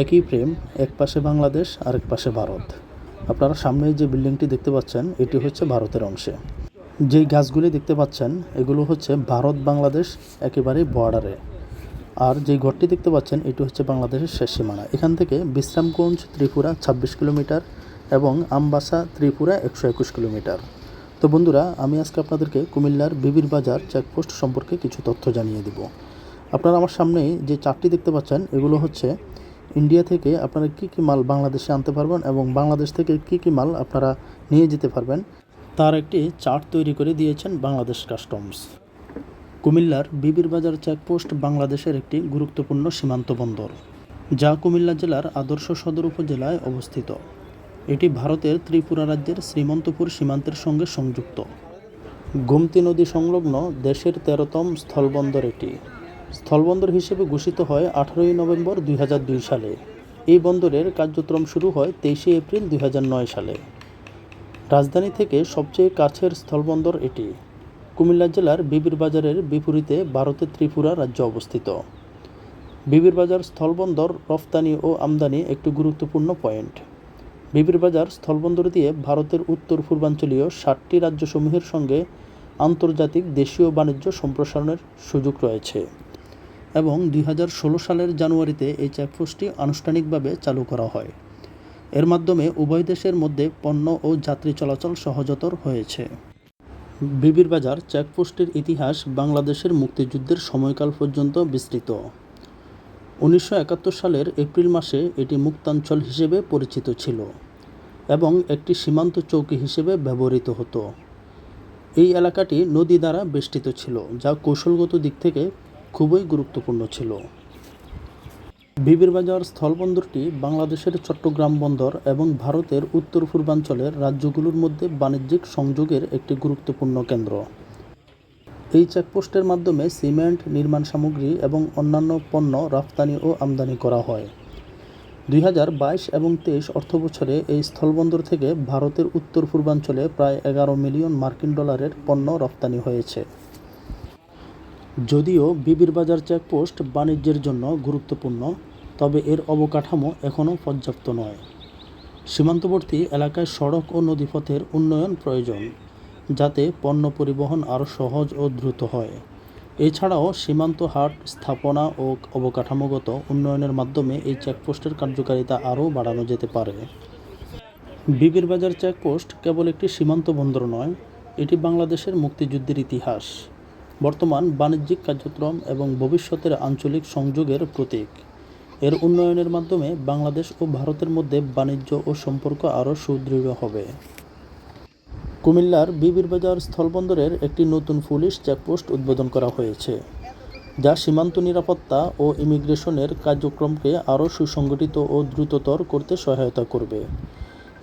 একই প্রেম, এক পাশে বাংলাদেশ, আরেক পাশে ভারত। আপনারা সামনে যে বিল্ডিংটি দেখতে পাচ্ছেন, এটি হচ্ছে ভারতের অংশে। যেই গাছগুলি দেখতে পাচ্ছেন, এগুলো হচ্ছে ভারত বাংলাদেশ একেবারেই বর্ডারে। আর যেই ঘরটি দেখতে পাচ্ছেন, এটি হচ্ছে বাংলাদেশের শেষ সীমানা। এখান থেকে বিশ্রামগঞ্জ, ত্রিপুরা ছাব্বিশ কিলোমিটার এবং আমবাসা, ত্রিপুরা একশো একুশ কিলোমিটার। তো বন্ধুরা, আমি আজকে আপনাদেরকে কুমিল্লার বিবির বাজার চেকপোস্ট সম্পর্কে কিছু তথ্য জানিয়ে দিব। আপনারা আমার সামনেই যে চারটি দেখতে পাচ্ছেন, এগুলো হচ্ছে ইন্ডিয়া থেকে আপনারা কী কী মাল বাংলাদেশে আনতে পারবেন এবং বাংলাদেশ থেকে কী কী মাল আপনারা নিয়ে যেতে পারবেন? তার একটি চার্ট তৈরি করে দিয়েছেন বাংলাদেশ কাস্টমস। কুমিল্লার বিবির বাজার চেকপোস্ট বাংলাদেশের একটি গুরুত্বপূর্ণ সীমান্ত বন্দর, যা কুমিল্লা জেলার আদর্শ সদর উপজেলায় অবস্থিত। এটি ভারতের ত্রিপুরা রাজ্যের শ্রীমন্তপুর সীমান্তের সঙ্গে সংযুক্ত। গোমতী নদী সংলগ্ন দেশের তেরোতম স্থলবন্দর এটি। স্থলবন্দর হিসেবে ঘোষিত হয় আঠারোই নভেম্বর দুই হাজার দুই সালে। এই বন্দরের কার্যক্রম শুরু হয় তেইশে এপ্রিল দুই হাজার নয় সালে। রাজধানী থেকে সবচেয়ে কাছের স্থলবন্দর এটি। কুমিল্লা জেলার বিবির বাজারের বিপরীতে ভারতের ত্রিপুরা রাজ্য অবস্থিত। বিবির বাজার স্থলবন্দর, রফতানি ও আমদানি একটি গুরুত্বপূর্ণ পয়েন্ট। বিবির বাজার স্থলবন্দর দিয়ে ভারতের উত্তর পূর্বাঞ্চলীয় ষাটটি রাজ্যসমূহের সঙ্গে আন্তর্জাতিক দেশীয় বাণিজ্য সম্প্রসারণের সুযোগ রয়েছে। এবং দুই হাজার ষোলো সালের জানুয়ারিতে এই চেকপোস্টটি আনুষ্ঠানিকভাবে চালু করা হয়। এর মাধ্যমে উভয় দেশের মধ্যে পণ্য ও যাত্রী চলাচল সহজতর হয়েছে। বিবির বাজার চেকপোস্টের ইতিহাস বাংলাদেশের মুক্তিযুদ্ধের সময়কাল পর্যন্ত বিস্তৃত। উনিশশো একাত্তর সালের এপ্রিল মাসে এটি মুক্তাঞ্চল হিসেবে পরিচিত ছিল এবং একটি সীমান্ত চৌকি হিসেবে ব্যবহৃত হতো। এই এলাকাটি নদী দ্বারা বেষ্টিত ছিল, যা কৌশলগত দিক থেকে খুবই গুরুত্বপূর্ণ ছিল। বিবিরবাজার স্থলবন্দরটি বাংলাদেশের চট্টগ্রাম বন্দর এবং ভারতের উত্তর পূর্বাঞ্চলের রাজ্যগুলোর মধ্যে বাণিজ্যিক সংযোগের একটি গুরুত্বপূর্ণ কেন্দ্র। এই চেকপোস্টের মাধ্যমে সিমেন্ট নির্মাণ সামগ্রী এবং অন্যান্য পণ্য রপ্তানি ও আমদানি করা হয়। দুই হাজার বাইশ এবং তেইশ অর্থবছরে এই স্থলবন্দর থেকে ভারতের উত্তর পূর্বাঞ্চলে প্রায় এগারো মিলিয়ন মার্কিন ডলারের পণ্য রপ্তানি হয়েছে। যদিও বিবির বাজার চেকপোস্ট বাণিজ্যের জন্য গুরুত্বপূর্ণ, তবে এর অবকাঠামো এখনও পর্যাপ্ত নয়। সীমান্তবর্তী এলাকায় সড়ক ও নদীপথের উন্নয়ন প্রয়োজন, যাতে পণ্য পরিবহন আরও সহজ ও দ্রুত হয়। এছাড়াও সীমান্ত হাট স্থাপনা ও অবকাঠামোগত উন্নয়নের মাধ্যমে এই চেকপোস্টের কার্যকারিতা আরও বাড়ানো যেতে পারে। বিবির বাজার চেকপোস্ট কেবল একটি সীমান্ত বন্দর নয়, এটি বাংলাদেশের মুক্তিযুদ্ধের ইতিহাস। বর্তমান বাণিজ্যিক কার্যক্রম এবং ভবিষ্যতের আঞ্চলিক সংযোগের প্রতীক। এর উন্নয়নের মাধ্যমে বাংলাদেশ ও ভারতের মধ্যে বাণিজ্য ও সম্পর্ক আরও সুদৃঢ় হবে। কুমিল্লার বিবির বাজার স্থলবন্দরের একটি নতুন পুলিশ চেকপোস্ট উদ্বোধন করা হয়েছে, যা সীমান্ত নিরাপত্তা ও ইমিগ্রেশনের কার্যক্রমকে আরও সুসংগঠিত ও দ্রুততর করতে সহায়তা করবে।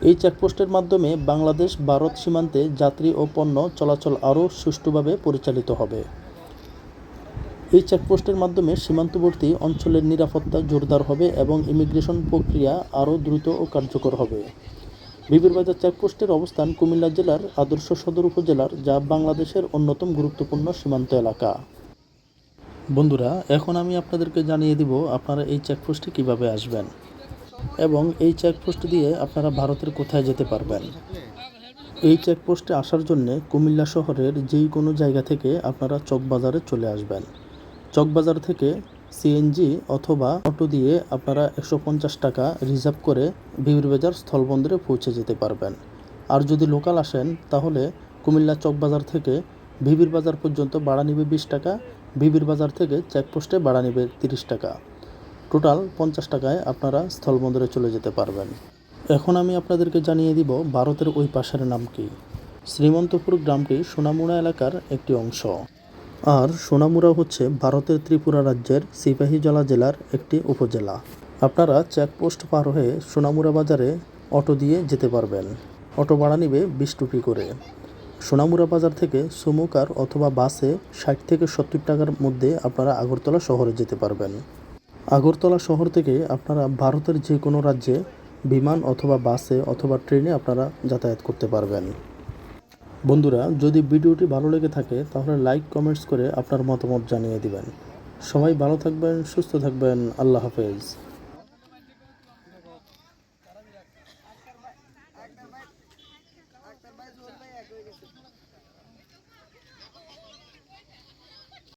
এই চেকপোস্টের মাধ্যমে বাংলাদেশ, ভারত সীমান্তে যাত্রী ও পণ্য চলাচল আরও সুষ্ঠুভাবে পরিচালিত হবে। এই চেকপোস্টের মাধ্যমে সীমান্তবর্তী অঞ্চলের নিরাপত্তা জোরদার হবে এবং ইমিগ্রেশন প্রক্রিয়া আরও দ্রুত ও কার্যকর হবে। বিবিরবাজার চেকপোস্টের অবস্থান কুমিল্লা জেলার আদর্শ সদর উপজেলার, যা বাংলাদেশের অন্যতম গুরুত্বপূর্ণ সীমান্ত এলাকা। বন্ধুরা, এখন আমি আপনাদেরকে জানিয়ে দিব আপনারা এই চেকপোস্টে কীভাবে আসবেন। এবং এই চেকপোস্ট দিয়ে আপনারা ভারতের কোথায় যেতে পারবেন। এই চেকপোস্টে আসার জন্যে কুমিল্লা শহরের যেই কোনো জায়গা থেকে আপনারা চকবাজারে চলে আসবেন। চকবাজার থেকে সিএনজি অথবা অটো দিয়ে আপনারা একশো পঞ্চাশ টাকা রিজার্ভ করে বিবিরবাজার স্থলবন্দরে পৌঁছে যেতে পারবেন। আর যদি লোকাল আসেন, তাহলে কুমিল্লা চকবাজার থেকে বিবির বাজার পর্যন্ত ভাড়া নিবে বিশ টাকা বিবির বাজার থেকে চেকপোস্টে ভাড়া নিবে তিরিশ টাকা। টোটাল পঞ্চাশ টাকায় আপনারা স্থলবন্দরে চলে যেতে পারবেন। এখন আমি আপনাদেরকে জানিয়ে দিব ভারতের ওই পাশের নাম কি। শ্রীমন্তপুর গ্রামটি সোনামুড়া এলাকার একটি অংশ। আর সোনামুড়া হচ্ছে ভারতের ত্রিপুরা রাজ্যের সিপাহীজলা জেলার একটি উপজেলা। আপনারা চেকপোস্ট পার হয়ে সোনামুড়া বাজারে অটো দিয়ে যেতে পারবেন। অটো ভাড়া নিবে বিশ টুপি করে। সোনামুড়া বাজার থেকে সুমুকার অথবা বাসে ষাট থেকে সত্তর টাকার মধ্যে আপনারা আগরতলা শহরে যেতে পারবেন। আগরতলা শহর থেকে আপনারা ভারতের যে কোনো রাজ্যে বিমান অথবা বাসে অথবা ট্রেনে আপনারা যাতায়াত করতে পারবেন। বন্ধুরা, যদি ভিডিওটি ভালো লেগে থাকে, তাহলে লাইক, কমেন্টস করে আপনার মতামত জানিয়ে দিবেন। সবাই ভালো থাকবেন, সুস্থ থাকবেন, আল্লাহ হাফেজ।